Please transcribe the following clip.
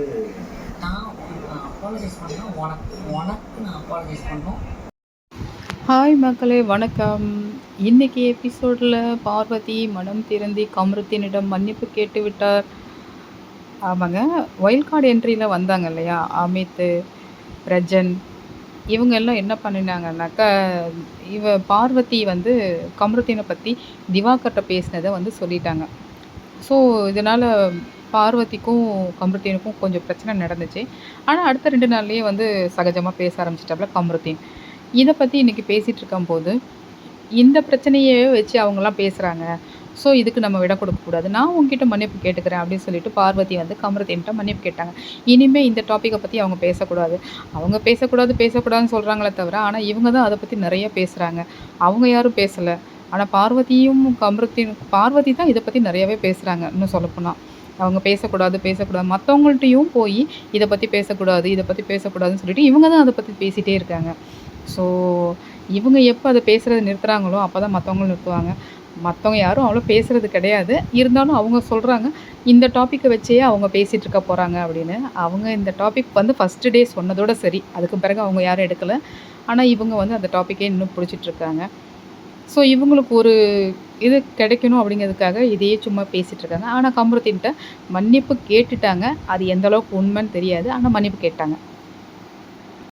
வந்து நான் அப்பாலஜைஸ் உனக்கு உனக்கு நான் அப்பாலஜைஸ் பண்ணோம். ஹாய் மக்களே வணக்கம். இன்னைக்கு எபிசோடில் பார்வதி மனம் திறந்தி கமருத்தினிடம் மன்னிப்பு கேட்டு விட்டார். ஆமாங்க ஒயில் கார்டு என்ட்ரியில் வந்தாங்க இல்லையா? அமித் ரஜன் இவங்க எல்லாம் என்ன பண்ணினாங்கன்னாக்கா இவ பார்வதி வந்து கமருத்தினை பற்றி திவாகர்கிட்ட பேசினதை வந்து சொல்லிட்டாங்க. ஸோ இதனால் பார்வதிக்கும் கம்ருத்தீனுக்கும் கொஞ்சம் பிரச்சனை நடந்துச்சு. ஆனால் அடுத்த ரெண்டு நாள்லேயே வந்து சகஜமாக பேச ஆரம்பிச்சிட்டாப்புல கம்ருத்தீன் இதை பற்றி இன்றைக்கி பேசிகிட்டு இருக்கும்போது இந்த பிரச்சனையே வச்சு அவங்களாம் பேசுகிறாங்க ஸோ இதுக்கு நம்ம விட கொடுக்கக்கூடாது நான் உங்ககிட்ட மன்னிப்பு கேட்டுக்கிறேன் அப்படின்னு சொல்லிட்டு பார்வதி வந்து கமரத்தேன்ட்ட மன்னிப்பு கேட்டாங்க. இனிமேல் இந்த டாப்பிக்கை பற்றி அவங்க பேசக்கூடாது. அவங்க பேசக்கூடாது பேசக்கூடாதுன்னு சொல்கிறாங்களே தவிர ஆனால் இவங்க தான் அதை பற்றி நிறைய பேசுகிறாங்க அவங்க யாரும் பேசலை. ஆனால் பார்வதியும் கமரத்தையும் பார்வதி தான் இதை பற்றி நிறையவே பேசுகிறாங்க இன்னும் சொல்லப்போனால் அவங்க பேசக்கூடாது பேசக்கூடாது. மற்றவங்கள்ட்டையும் போய் இதை பற்றி பேசக்கூடாது இதை பற்றி பேசக்கூடாதுன்னு சொல்லிட்டு இவங்க தான் அதை பற்றி பேசிகிட்டே இருக்காங்க. ஸோ இவங்க எப்போ அதை பேசுகிறத நிறுத்துகிறாங்களோ அப்போ தான் மற்றவங்களும் நிறுத்துவாங்க. மற்றவங்க யாரும் அவ்வளோ பேசுகிறது கிடையாது. இருந்தாலும் அவங்க சொல்கிறாங்க இந்த டாப்பிக்கை வச்சே அவங்க பேசிகிட்டு இருக்க போகிறாங்க அப்படின்னு. அவங்க இந்த டாபிக் வந்து ஃபஸ்ட்டு டே சொன்னதோட சரி. அதுக்கு பிறகு அவங்க யாரும் எடுக்கலை. ஆனால் இவங்க வந்து அந்த டாப்பிக்கே இன்னும் பிடிச்சிட்ருக்காங்க ஸோ இவங்களுக்கு ஒரு இது கிடைக்கணும் அப்படிங்கிறதுக்காக இதையே சும்மா பேசிகிட்டு இருக்காங்க. ஆனால் கமருத்தின்ட்ட மன்னிப்பு கேட்டுட்டாங்க. அது எந்த அளவுக்கு உண்மைன்னு தெரியாது. ஆனால் மன்னிப்பு கேட்டாங்க.